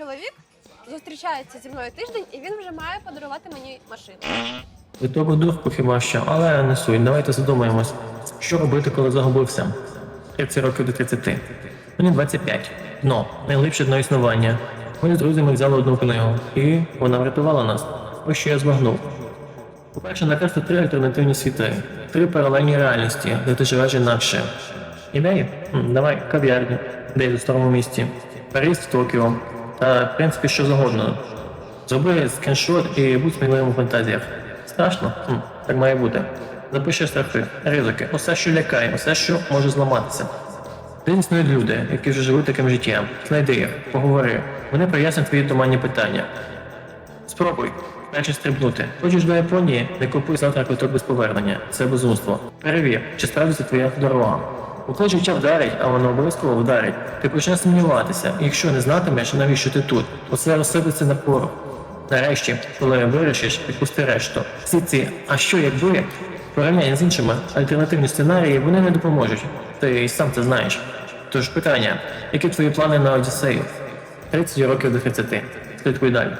чоловік зустрічається зі мною тиждень, і він вже має подарувати мені машину. Від того дурку хіба що, але не суть. Давайте задумаємось, що робити, коли загубився. 30 років до 30. Мені 25. Дно. Найлипше дно існування. Ми з друзями взяли одну книгу, і вона врятувала нас. Ось що я збагнув. По-перше, на три альтернативні світи, три паралельні реальності, де ти живеш інакше. Ідеї? Давай, кав'ярню, десь у старому місті, в Токіо, та в принципі що завгодно. Зроби скріншот і будь сміливим у фантазіях. Страшно? Хм, так має бути. Запиши страхи, ризики, усе, що лякає, усе, що може зламатися. Де існують люди, які вже живуть таким життям. Знайди їх, поговори. Вони прояснять твої туманні питання. Спробуй. Перше стрибнути. Хочеш до Японії, не купуй завтра квиток без повернення. Це безумство. Перевір, чи справді це твоя дорога. У когось життя вдарить, а воно обов'язково вдарить. Ти почнеш сумніватися, і якщо не знатимеш, навіщо ти тут, усе розсипеться на порох. Нарешті, коли вирішиш, відпусти решту. Всі ці, а що якби, порівняння з іншими альтернативні сценарії, вони не допоможуть. Ти сам це знаєш. Тож питання, які твої плани на Одіссею? 30 років до 30. Слідкуй далі.